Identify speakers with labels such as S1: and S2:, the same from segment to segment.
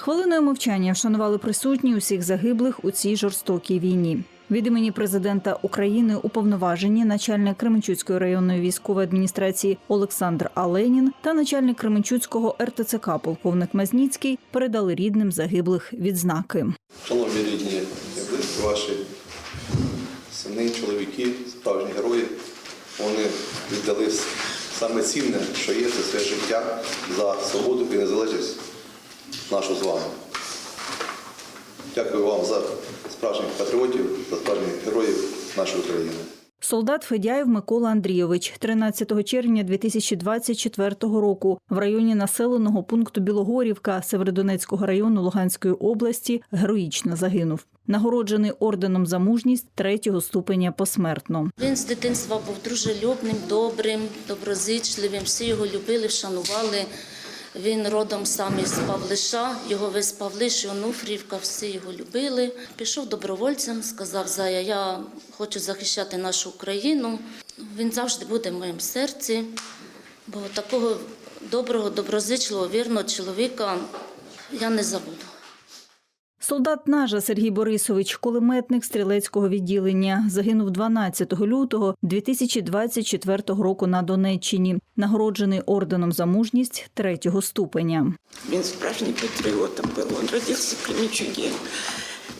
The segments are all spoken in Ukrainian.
S1: Хвилиною мовчання вшанували присутні усіх загиблих у цій жорстокій війні. Від імені президента України уповноважені начальник Кременчуцької районної військової адміністрації Олександр Аленін та начальник Кременчуцького РТЦК полковник Мазніцький передали рідним загиблих відзнаки.
S2: Шановні рідні ваші сини, чоловіки, справжні герої, вони віддали саме цінне, що є, це своє життя за свободу і незалежність нашу з вами. Дякую вам за справжніх патріотів, за справжніх героїв нашої України.
S1: Солдат Федяєв Микола Андрійович 13 червня 2024 року в районі населеного пункту Білогорівка Северодонецького району Луганської області героїчно загинув. Нагороджений орденом за мужність третього ступеня посмертно.
S3: Він з дитинства був дружелюбним, добрим, доброзичливим. Всі його любили, вшанували. Він родом сам із Павлиша, його весь Павлиш, Онуфрівка, всі його любили. Пішов добровольцем, сказав Зая, я хочу захищати нашу Україну. Він завжди буде в моєму серці, бо такого доброго, доброзичливого, вірного чоловіка я не забуду.
S1: Солдат Нажа Сергій Борисович, кулеметник стрілецького відділення, загинув 12 лютого 2024 року на Донеччині, нагороджений орденом за мужність третього ступеня.
S4: Він справжній патріотом був. Він родився в Кременчугі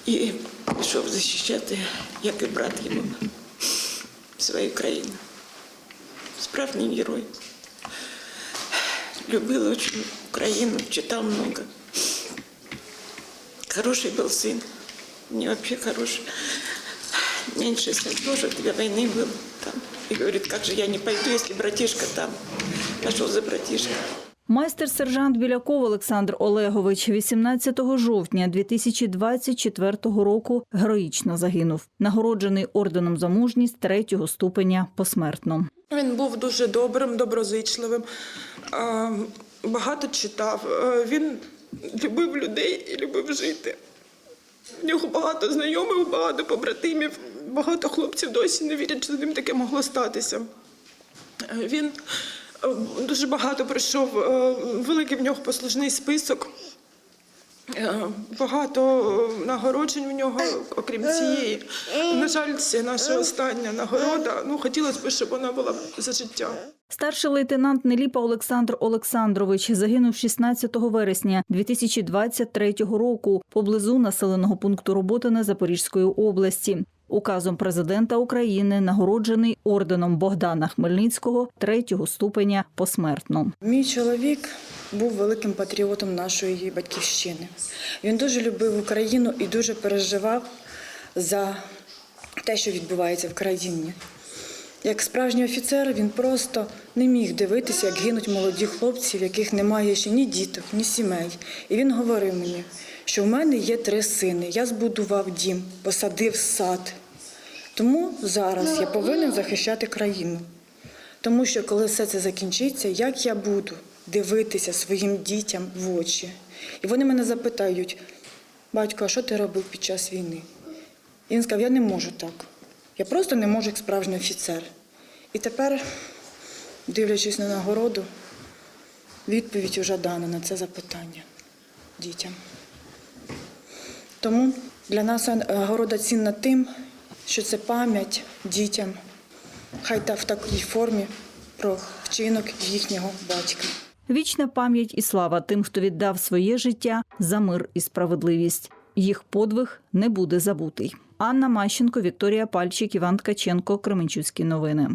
S4: і пішов захищати, як і брат його, свою країну. Справжній герой. Любил очень Украину, читал много. Хороший был сын. Не вообще хороший. Меньше сын тоже для войны был там. И говорит, как же я не пойду, если братишка там. Пошел за братишкой.
S1: Майстер-сержант Біляков Олександр Олегович 18 жовтня 2024 року героїчно загинув, нагороджений орденом за мужність третього ступеня посмертно.
S5: Він був дуже добрим, доброзичливим, е, багато читав. Е, Він любив людей і любив жити. В нього багато знайомих, багато побратимів, багато хлопців досі не вірять, що з ним таке могло статися. Е, Він е, дуже багато пройшов, е, великий в нього послужний список. Е, Багато е, нагороджень в нього, окрім цієї. На жаль, це наша остання нагорода. Ну, хотілося б, щоб вона була за життя.
S1: Старший лейтенант Неліпа Олександр Олександрович загинув 16 вересня 2023 року поблизу населеного пункту Роботине Запорізької області. Указом президента України нагороджений орденом Богдана Хмельницького третього ступеня посмертно.
S6: Мій чоловік був великим патріотом нашої батьківщини. Він дуже любив Україну і дуже переживав за те, що відбувається в країні. Як справжній офіцер, він просто не міг дивитися, як гинуть молоді хлопці, в яких немає ще ні діток, ні сімей. І він говорив мені, що в мене є три сини. Я збудував дім, посадив сад. Тому зараз я повинен захищати країну. Тому що коли все це закінчиться, як я буду дивитися своїм дітям в очі? І вони мене запитають, батько, а що ти робив під час війни? І він сказав, я не можу так. Я просто не можу як справжній офіцер. І тепер, дивлячись на нагороду, відповідь вже дана на це запитання дітям. Тому для нас нагорода цінна тим, що це пам'ять дітям, хай та в такій формі про вчинок їхнього батька.
S1: Вічна пам'ять і слава тим, хто віддав своє життя за мир і справедливість. Їх подвиг не буде забутий. Анна Мащенко, Вікторія Пальчик, Іван Ткаченко, Кременчуцькі новини.